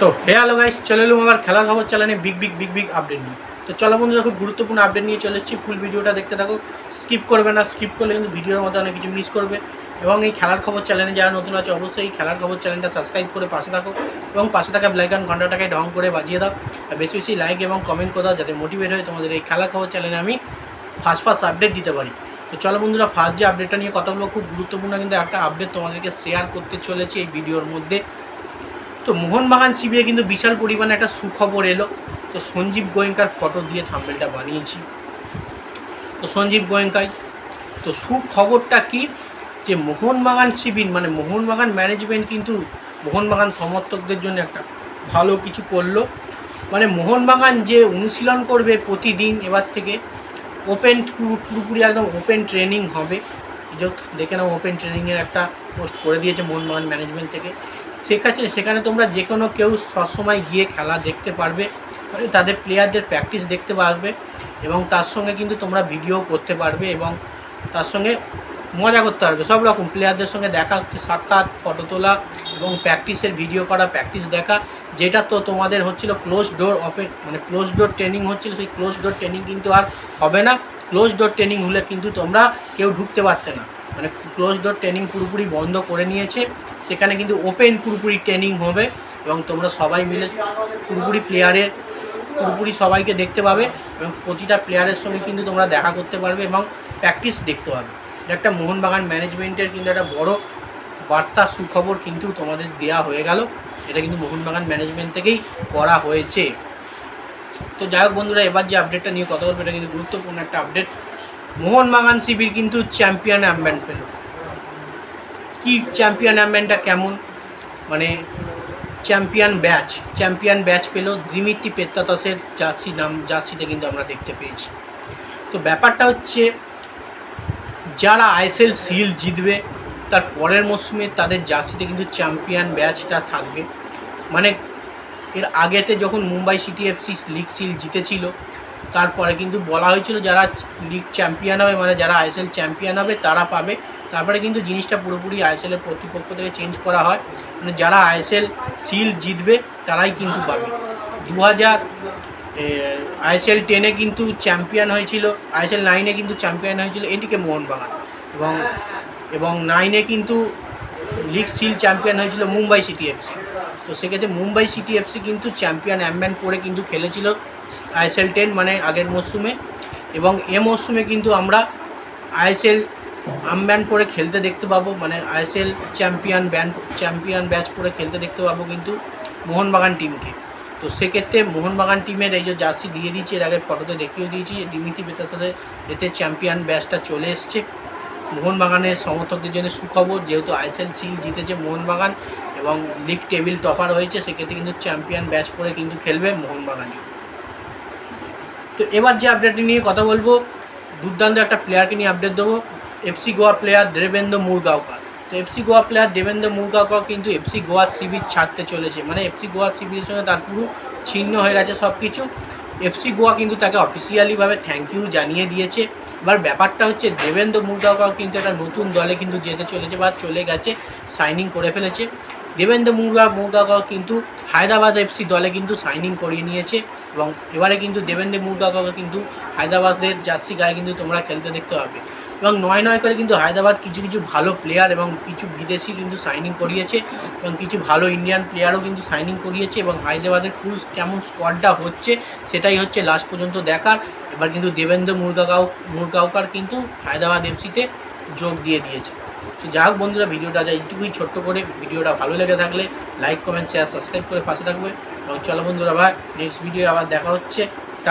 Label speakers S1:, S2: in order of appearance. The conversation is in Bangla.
S1: তো হে হ্যালো গাইস চলে এলুম আবার খেলার খবর চ্যানেলে big big big big update নিয়ে। তো চলো বন্ধুরা, খুব গুরুত্বপূর্ণ আপডেট নিয়ে চলে এসেছি। ফুল ভিডিওটা দেখতে থাকো স্কিপ করবে না স্কিপ করলে কিন্তু ভিডিওর মধ্যে অনেক কিছু মিস করবে। এবং এই খেলার খবর চ্যানেলে যারা নতুন আছে, অবশ্যই এই খেলার খবর চ্যানেলটা সাবস্ক্রাইব করে পাশে থাকো এবং পাশে থাকা ব্লাইকান ঘন্টাটাকে ডং করে বাজিয়ে দাও। আর বেশি বেশি লাইক এবং কমেন্ট করে দাও, যাতে মোটিভেট হয় তোমাদের এই খেলার খবর চ্যানেলে আমি ফার্স্ট ফার্স্ট আপডেট দিতে পারি। তো চলো বন্ধুরা ফার্স্ট যে আপডেটটা নিয়ে কথা বলব, খুব গুরুত্বপূর্ণ কিন্তু একটা আপডেট তোমাদেরকে শেয়ার করতে চলেছি এই ভিডিওর মধ্যে। তো মোহনবাগান শিবিরে কিন্তু বিশাল পরিমাণে একটা সুখবর এলো। তো সঞ্জীব গোয়েঙ্কার ফটো দিয়ে থাম্বেলটা বানিয়েছি। তো সঞ্জীব গোয়েঙ্কাই, তো সুখবরটা কি? যে মোহনবাগান শিবির মানে মোহনবাগান ম্যানেজমেন্ট কিন্তু মোহনবাগান সমর্থকদের জন্য একটা ভালো কিছু করল। মানে মোহনবাগান যে অনুশীলন করবে প্রতিদিন, এবার থেকে ওপেন পুরোপুরি একদম ওপেন ট্রেনিং হবে। দেখে নাও ওপেন ট্রেনিংয়ের একটা পোস্ট করে দিয়েছে মোহনবাগান ম্যানেজমেন্ট থেকে। সেখানে সেখানে তোমরা যে কোনো কেউ সবসময় গিয়ে খেলা দেখতে পারবে মানে তাদের প্লেয়ারদের প্র্যাকটিস দেখতে পারবে এবং তার সঙ্গে কিন্তু তোমরা ভিডিও করতে পারবে এবং তার সঙ্গে মজা করতে পারবে। সব রকম প্লেয়ারদের সঙ্গে দেখা, সাক্ষাৎ ফটো তোলা এবং প্র্যাকটিসের ভিডিও করা প্র্যাকটিস দেখা, যেটা তো তোমাদের হচ্ছিল ক্লোজ ডোর ওপেন মানে ক্লোজ ডোর ট্রেনিং হচ্ছিল, সেই ক্লোজ ডোর ট্রেনিং কিন্তু আর হবে না। ক্লোজ ডোর ট্রেনিং হলে কিন্তু তোমরা কেউ ঢুকতে পারতে না। মানে ক্লোজ ডোর ট্রেনিং পুরোপুরি বন্ধ করে নিয়েছে। সেখানে কিন্তু ওপেন পুরোপুরি ট্রেনিং হবে এবং তোমরা সবাই মিলে পুরোপুরি প্লেয়ারের পুরোপুরি সবাইকে দেখতে পাবে এবং প্রতিটা প্লেয়ারের সঙ্গে কিন্তু তোমরা দেখা করতে পারবে এবং প্র্যাকটিস দেখতে পাবে। এটা একটা মোহনবাগান ম্যানেজমেন্টের কিন্তু একটা বড় বার্তা, সুখবর কিন্তু তোমাদের দেওয়া হয়ে গেল। এটা কিন্তু মোহনবাগান ম্যানেজমেন্ট থেকেই করা হয়েছে। তো যাই হোক বন্ধুরা, এবার যে আপডেটটা নিয়ে কথা বলব, এটা কিন্তু গুরুত্বপূর্ণ একটা আপডেট মোহনবাগান শিবির কিন্তু চ্যাম্পিয়ন অ্যাম্ব্যান্ড পেল। কি চ্যাম্পিয়ন অ্যাম্ব্যান্ডটা কেমন? মানে চ্যাম্পিয়ন ব্যাচ চ্যাম্পিয়ন ব্যাচ পেল দিমিত্রি পেত্তাতসের জার্সি নাম জার্সিতে কিন্তু আমরা দেখতে পেয়েছি। তো ব্যাপারটা হচ্ছে, যারা আইএসএল সিল জিতবে, তার পরের মরশুমে তাদের জার্সিতে কিন্তু চ্যাম্পিয়ন ব্যাচটা থাকবে। মানে এর আগেতে যখন Mumbai city FC league shield জিতেছিল তারপরে কিন্তু বলা হয়েছিল যারা লিগ চ্যাম্পিয়ন হবে মানে যারা আইএসএল চ্যাম্পিয়ন হবে তারা পাবে। তারপরে কিন্তু জিনিসটা পুরোপুরি আইএসএলের কর্তৃপক্ষ থেকে চেঞ্জ করা হয়। মানে যারা আইএসএল সিল জিতবে, তারাই কিন্তু পাবে। দু হাজার আইএসএল টেনে কিন্তু চ্যাম্পিয়ন হয়েছিল, আইএসএল নাইনে কিন্তু চ্যাম্পিয়ন হয়েছিল এদিকে মোহনবাগান। এবং এবং নাইনে কিন্তু লিগ সিল চ্যাম্পিয়ন হয়েছিল মুম্বাই সিটি এফসি তো সেক্ষেত্রে মুম্বাই সিটি এফসি কিন্তু চ্যাম্পিয়ন অ্যাম্ব্যান করে কিন্তু খেলেছিল। আইএসএল টেন মানে আগের মরশুমে এবং এ মরশুমে কিন্তু আমরা আইএসএল আমব্যান পরে খেলতে দেখতে পাবো মানে আইএসএল চ্যাম্পিয়ন ব্যান, চ্যাম্পিয়ন ব্যাচ পরে খেলতে দেখতে পাবো কিন্তু মোহনবাগান টিমকে। তো সেক্ষেত্রে মোহনবাগান টিমের এই যে জার্সি দিয়ে দিয়েছি, এর আগে ফটোতে দেখিয়ে দিয়েছি ডিমিটি বেতার সাথে এতে চ্যাম্পিয়ন ব্যাচটা চলে এসছে। মোহনবাগানের সমর্থকদের জন্য সুখবর, যেহেতু আইএসএল সিল জিতেছে মোহনবাগান এবং লিগ টেবিল টপার হয়েছে, সেক্ষেত্রে কিন্তু চ্যাম্পিয়ন ব্যাচ পরে কিন্তু খেলবে মোহনবাগানই। তো এবার যে আপডেটটি নিয়ে কথা বলব, দুর্দান্ত একটা প্লেয়ারকে নিয়ে আপডেট দেবো এফসি গোয়া প্লেয়ার দেবেন্দ্র মুরগাঁওকার। তো এফসি গোয়া প্লেয়ার দেবেন্দ্র মুরগাঁওকার কিন্তু এফসি গোয়া শিবির ছাড়তে চলেছে। মানে এফসি গোয়া শিবিরের সঙ্গে তার পুরো ছিন্ন হয়ে গেছে সব কিছু এফসি গোয়া কিন্তু তাকে অফিসিয়ালিভাবে থ্যাংক ইউ জানিয়ে দিয়েছে। এবার ব্যাপারটা হচ্ছে দেবেন্দ্র মুরগাঁওকার কিন্তু একটা নতুন দলে কিন্তু যেতে চলেছে বা চলে গেছে সাইনিং করে ফেলেছে। দেবেন্দ্র মুরগা মুরগাঁও কিন্তু হায়দ্রাবাদ এফসি দলে কিন্তু সাইনিং করিয়ে নিয়েছে এবং এবারে কিন্তু দেবেন্দ্র মুরগাঁও কিন্তু হায়দ্রাবাদের জার্সি গায়ে কিন্তু তোমরা খেলতে দেখতে পাবে। এবং নয় নয় করে কিন্তু হায়দ্রাবাদ কিছু কিছু ভালো প্লেয়ার এবং কিছু বিদেশি কিন্তু সাইনিং করিয়েছে এবং কিছু ভালো ইন্ডিয়ান প্লেয়ারও কিন্তু সাইনিং করিয়েছে এবং হায়দ্রাবাদের ফুল কেমন স্কোয়াডটা হচ্ছে সেটাই হচ্ছে লাস্ট পর্যন্ত দেখার। এবার কিন্তু দেবেন্দ্র মুরগাঁও মুরগাঁওকার কিন্তু হায়দ্রাবাদ এফসিতে যোগ দিয়ে দিয়েছে। তো হোক বন্ধুরা, ভিডিওটা যা এইটুকুই। ছোট্ট করে ভিডিওটা ভালো লেগে থাকলে লাইক কমেন্ট শেয়ার সাবস্ক্রাইব করে পাশে থাকবে। এবং চলো বন্ধুরা আবার নেক্সট ভিডিও আবার দেখা হচ্ছে।